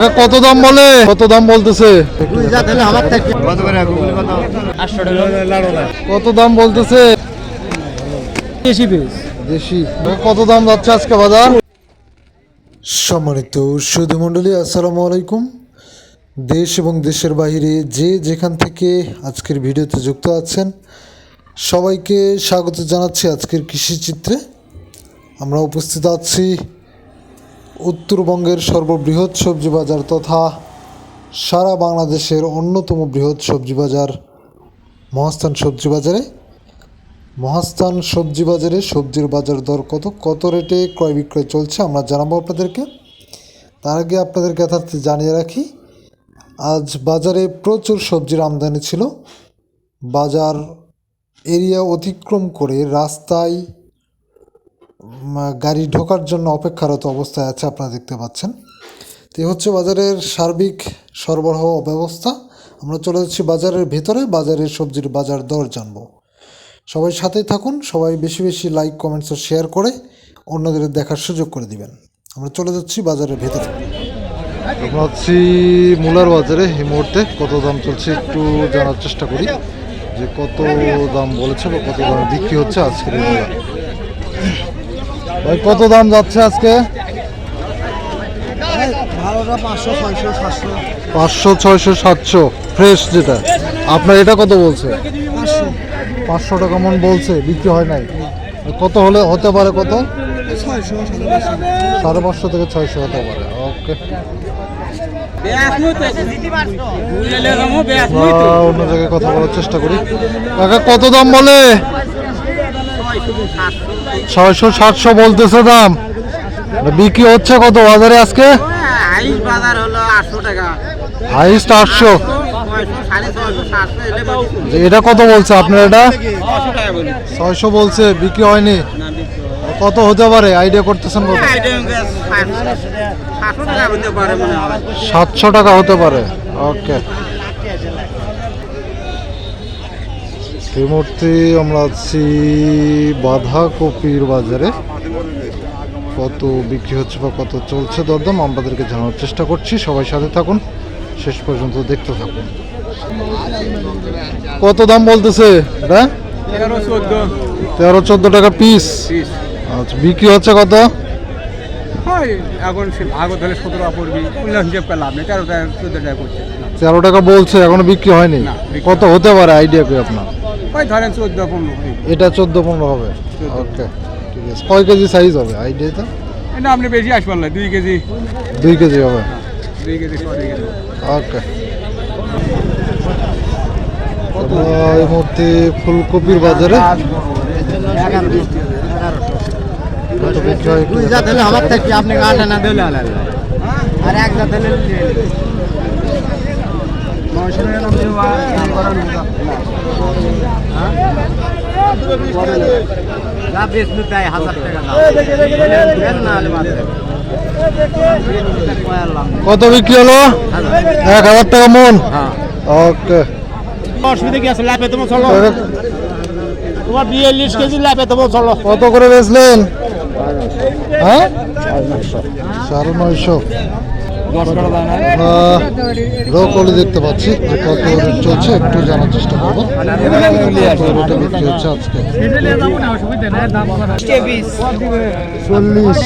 কত দাম বলে? কত দাম বলতেছে? কত দাম বলতেছে? দেশি কত দাম যাচ্ছে আজকে বাজার? সম্মানিত সুধীমণ্ডলী আসসালামু আলাইকুম। দেশ এবং দেশের বাইরে যে যেখান থেকে আজকের ভিডিওতে যুক্ত আছেন সবাইকে স্বাগত জানাচ্ছি আজকের কৃষিচিত্রে। আমরা উপস্থিত আছি উত্তরবঙ্গের সর্ববৃহৎ সবজি বাজার তথা সারা বাংলাদেশের অন্যতম বৃহৎ সবজি বাজার মহাস্থান সবজি বাজারে। মহাস্থান সবজি বাজারে সবজির বাজার দর কত কত রেটে ক্রয় বিক্রয় চলছে আমরা জানাব আপনাদেরকে। তার আগে আপনাদেরকে যথার্থে জানিয়ে রাখি, আজ বাজারে প্রচুর সবজির আমদানি ছিল। বাজার এরিয়া অতিক্রম করে রাস্তায় গাড়ি ঢোকার জন্য অপেক্ষারত অবস্থায় আছে আপনারা দেখতে পাচ্ছেন। তো হচ্ছে বাজারের সার্বিক সরবরাহ ব্যবস্থা। আমরা চলে যাচ্ছি বাজারের ভেতরে, বাজারের সবজির বাজার দর জানব। সবাই সাথেই থাকুন, সবাই বেশি বেশি লাইক কমেন্টস ও শেয়ার করে অন্যদের দেখার সুযোগ করে দিবেন। আমরা চলে যাচ্ছি বাজারের ভেতরে। আমরা হচ্ছি মূলার বাজারে, এই মুহূর্তে কত দাম চলছে একটু জানার চেষ্টা করি। যে কত দাম বলেছে বা কত দাম বিক্রি হচ্ছে আজকের ভাই কত দাম যাচ্ছে আজকে? পাঁচশো ছয়শো সাতশো। ফ্রেশ যেটা। আপনার এটা কত বলছে? পাঁচশো। পাঁচশো টাকা মন বলছে বিক্রি হয় নাই। কত হলে হতে পারে কত? সাড়ে পাঁচশো থেকে ছয়শো হতে পারে। ওকে অন্য জায়গায় কথা বলার চেষ্টা করি। কাকা কত দাম বলে? ছয়শো সাতশো বলতেছে দাম। বিক্রি হচ্ছে কত বাজারে আজকে? আটশো। এটা কত বলছে আপনার এটা? ছয়শো বলছে, বিক্রি হয়নি। কত হতে পারে? আইডিয়া করতেছেন কত? সাতশো টাকা হতে পারে। ওকে। এই মুহূর্তে আমরা আছি বাঁধাকপির বাজারে। কত বিক্রি হচ্ছে বা কত চলছে দরদাম আমাদেরকে জানার চেষ্টা করছি। সবাই সাথে থাকুন শেষ পর্যন্ত দেখতে থাকুন। কত দাম বলতেছে? এটা তেরো চোদ্দ। টাকা পিস আচ্ছা বিক্রি হচ্ছে কত? হয় এখন সে ভাগত হলে সতেরো পড়বি। উল্লেখ হিসেব করে লাভ নেই তেরো টাকা চোদ্দ টাকা করছে। তেরো টাকা বলছে এখনও বিক্রি হয়নি? কত হতে পারে? আইডিয়া কি আপনার? ওই ধরেন চোদ্দ পনেরো এটা চোদ্দ পনেরো হবে। ওকে ঠিক আছে। কয় কেজি সাইজ হবে? আইডিয়াটা এটা আপনি বেশি আসবেন না দুই কেজি। দুই কেজি হবে। দুই কেজি ওকে। এই মুহূর্তে ফুলকপির বাজারে। হয় আমার থেকে আপনি আটা না দিলে আর এক কত বিক্রি হলো? এক হাজার টাকা মন। ওকে। অসুবিধা কি আছে? লাভে তোমার চলো। তোমার বিয়াল্লিশ কেজি লাভে তোমার চলো। কত করে বেচলেন? হ্যাঁ? সাড়ে নয়শো। ব্রোকলি দেখতে পাচ্ছি। যে কত চলছে একটু জানার চেষ্টা করব। কত বিক্রি হচ্ছে আজকে চল্লিশ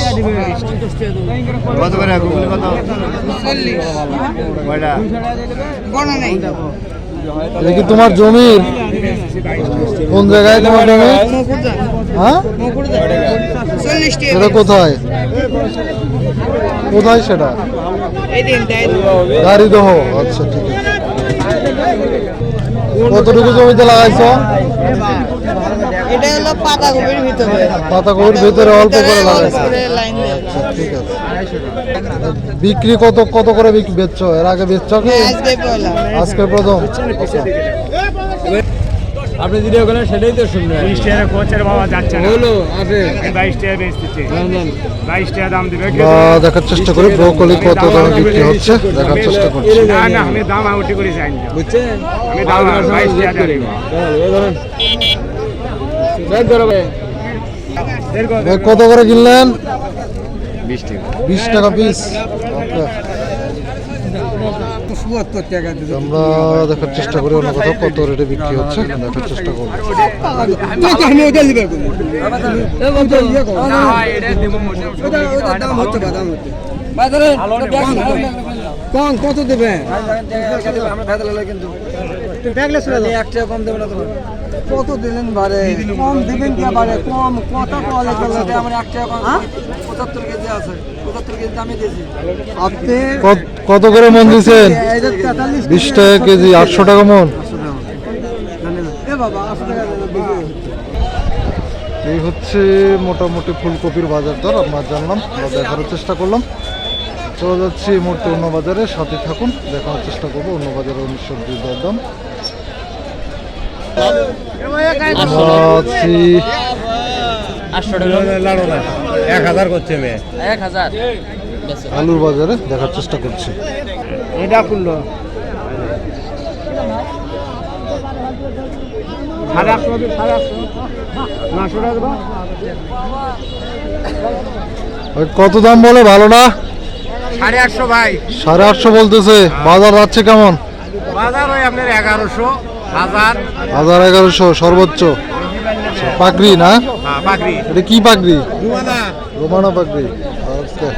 এটা কি তোমার জমির কোন জায়গায় তোমার জমি? হ্যাঁ? সেটা কোথায়? কোথায় সেটা? গাড়ি দহ। আচ্ছা ঠিক আছে। কতটুকু জমিতে লাগাইছো? এটা হলো পাতাকপির ভিতরে। পাতাকপির ভিতরে অল্প করে লাগাইছো। আচ্ছা ঠিক আছে। বিক্রি কত কত করে বিক্রি বেচছো? এর আগে বেচছো কি? আজকে প্রথম। আপনি যেটা ওখানে সেটাই তো শুনবেন বিশ টাকা কোচের বাবা যাচ্ছে না। হলো আছে বাইশ টাকা বেচতেছে বাইশ টাকা দাম দিবে। দেখার চেষ্টা করি ব্রোকলি কত দামে বিক্রি হচ্ছে দেখার চেষ্টা করছি। না না আমি দাম আউটি করে যাই না। বুঝছেন? আমি দাম বাইশ টাকা দিব। ভাই, কত করে কিনলেন? বিশ টাকা। বিশ টাকা পিস ওকে আমরা দেখার চেষ্টা করি অন্য কোথাও কত রেটে বিক্রি হচ্ছে দেখার চেষ্টা করব। আমি ওটা লিবে দাম হচ্ছে দাম হচ্ছে। কোন কত দিলেন বারে? কম দিবেন কে বারে কম কত কলে আমার এক টাকা কম। পঁচাত্তর কেজি আছে পঁচাত্তর কেজি আমি দিয়েছি। আপনি কত- কত করে মন দিচ্ছেন বিশ টাকা কেজি আটশো টাকা মন? এ বাবা আশি টাকা দিবেন এই হচ্ছে মোটামুটি ফুলকপির বাজার দর আপনার জানলাম আমরা দেখার চেষ্টা করলাম। চলে যাচ্ছি এই মুহূর্তে অন্য বাজারে সাথে থাকুন দেখানোর চেষ্টা করব অন্য বাজারে অন্য সবজির এক হাজার করছে মেয়ে। আলুর বাজারে দেখার চেষ্টা করছি। এটা করল সাড়ে আটশো সাড়ে আটশো। নশো টাকা ওই কত দাম বলে? ভালো না? সাড়ে আটশো ভাই। সাড়ে আটশো বলতেছে। বাজার যাচ্ছে কেমন? বাজার ওই আপনার এগারোশো হাজার। হাজার এগারোশো সর্বোচ্চ। পাকড়ি না? এটা কি দুমানা রোমানা পাকড়ি আচ্ছা।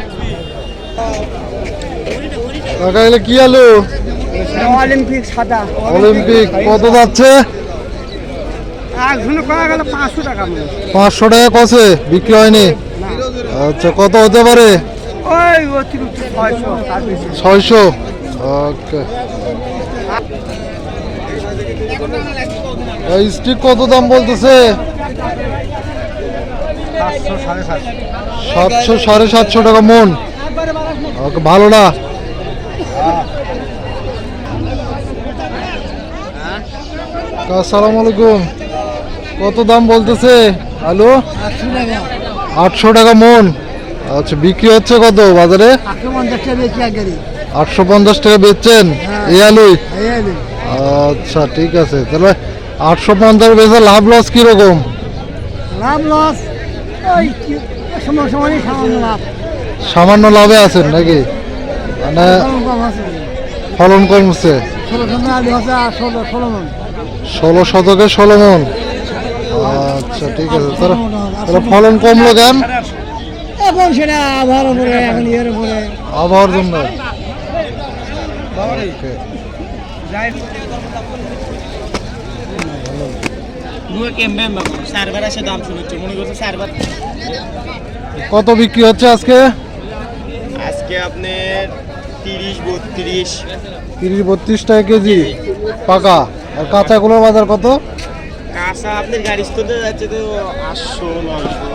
কাকা এলে কি আলু? অলিম্পিক সাদা। অলিম্পিক কত যাচ্ছে? একজনে করা গেল পাঁচশো টাকা হয়। কষে বিক্রি হয়নি? আচ্ছা কত হতে পারে? ছয়শো ওকে। স্টিক কত দাম বলতেছে? সাতশো সাড়ে সাতশো। টাকা মন। ভালো না। আসসালামু আলাইকুম। কত দাম বলতেছে? আলু আটশো টাকা। মন। আচ্ছা বিক্রি হচ্ছে কত বাজারে? আটশো পঞ্চাশ টাকা বেচছেন? এই আলুই। আচ্ছা ঠিক আছে। তাহলে আটশো পঞ্চাশ বেচে লাভ লস কীরকম? লাভ লস? সামান্য লাভে আছেন নাকি? মানে ফলন কমছে ষোলো মন শতকে ষোলো মন। আচ্ছা ঠিক আছে। তাহলে তাহলে ফলন কমলো কেন? এখন সেটা আবহাওয়ার উপরে এখন ইয়ের উপরে। আবহাওয়ার জন্য। Okay. সার্ভার আসে দাম শুনেছি। মনে করছে সার্ভার। কত বিক্রি হচ্ছে আজকে? আজকে আপনার তিরিশ বত্রিশ। তিরিশ বত্রিশ টাকা কেজি। পাকা। আর কাঁচাগুলোর বাজার কত? কাঁচা আপনার গাড়ি স্তরে যাচ্ছে তো আটশো নয়শো।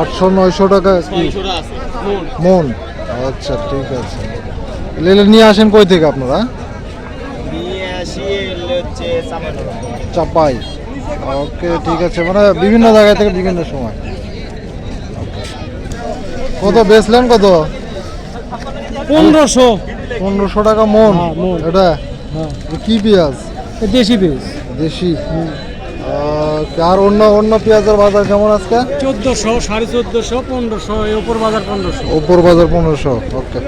আটশো নয়শো টাকা মন। মন। আচ্ছা ঠিক আছে। লেলে নিয়ে আসেন কই থেকে আপনারা? নিয়ে আসি হচ্ছে চাপাই। ওকে ঠিক আছে মানে বিভিন্ন জায়গা থেকে বিভিন্ন সময়। কত বেচলেন কত? পনেরোশো। পনেরোশো টাকা মন। এটা? এ কি পেঁয়াজ? দেশি পেঁয়াজ। দেশি? আর অন্য অন্য পেঁয়াজের বাজার কেমন আজকে? চোদ্দোশো সাড়ে চোদ্দোশো পনেরোশো উপর বাজার পনেরোশো। ওপর বাজার পনেরোশো ওকে।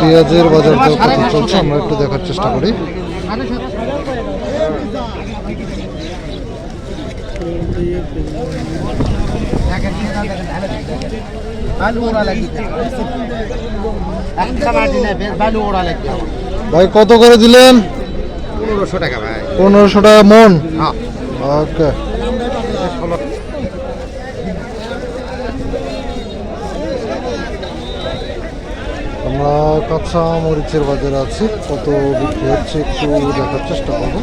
পেঁয়াজের বাজার চলছে? আমরা একটু দেখার চেষ্টা করি। ভাই কত করে দিলেন? পনেরোশো টাকা ভাই। পনেরোশো টাকা মন? ওকে। আমরা কাঁচা মরিচের বাজারে আছি। কত বিক্রি হচ্ছে একটু দেখার চেষ্টা করব।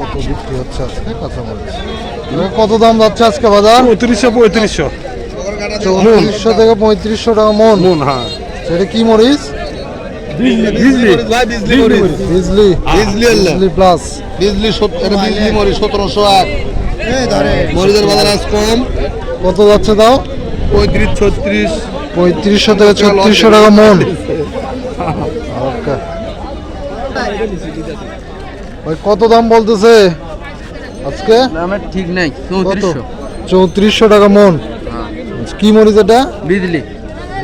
কত বিক্রি হচ্ছে আজকে? কাঁচা মরিচ কত দাম যাচ্ছে আজকে বাজার? পঁয়ত্রিশশো পঁয়ত্রিশশো। চৌত্রিশশো থেকে পঁয়ত্রিশশো টাকা মন। মন হ্যাঁ। সেটা কি মরিচ? কত যাচ্ছে দাও? পঁয়ত্রিশ ছত্রিশ। পঁয়ত্রিশশো থেকে ছত্রিশশো টাকা মন। ওকে। ভাই কত দাম বলতেছে? আজকে? আমার ঠিক নাই কত? চৌত্রিশশো টাকা মন। কি মরিচ এটা? বিজলি।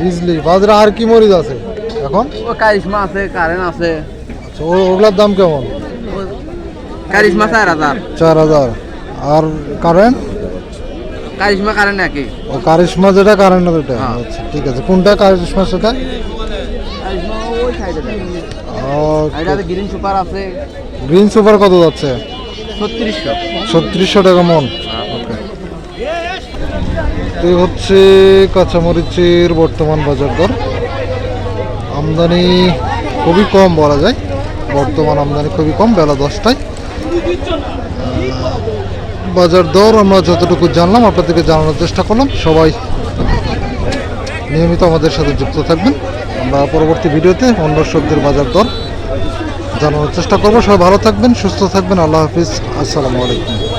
বিজলি। বাজারে আর কি মরিচ আছে এখন? ও কারিশমা আছে কারেন্ট আছে। আচ্ছা ওগুলার দাম কেমন? কারিশমা চার হাজার। চার হাজার। আর কারেন্ট? কারিশমা কারেন্ট একই। ও কারিশমা যেটা কারেন্ট ওটা আচ্ছা ঠিক আছে। কোনটা কারিশমা সেটা কারিশমা ওই সাইডে গ্রিন সুপার আছে। গ্রিন সুপার কত যাচ্ছে? ছত্রিশশো। ছত্রিশশো টাকা মন। তো এই হচ্ছে কাঁচামরিচের বর্তমান বাজার দর। আমদানি খুবই কম বলা যায়। বর্তমান আমদানি খুবই কম বেলা দশটায়। বাজার দর আমরা যতটুকু জানলাম আপনাদেরকে জানানোর চেষ্টা করলাম। সবাই নিয়মিত আমাদের সাথে যুক্ত থাকবেন। আমরা পরবর্তী ভিডিওতে অন্য সবজির বাজার দর জানানোর চেষ্টা করব। সবাই ভালো থাকবেন সুস্থ থাকবেন। আল্লাহ হাফিজ। আসসালামু আলাইকুম।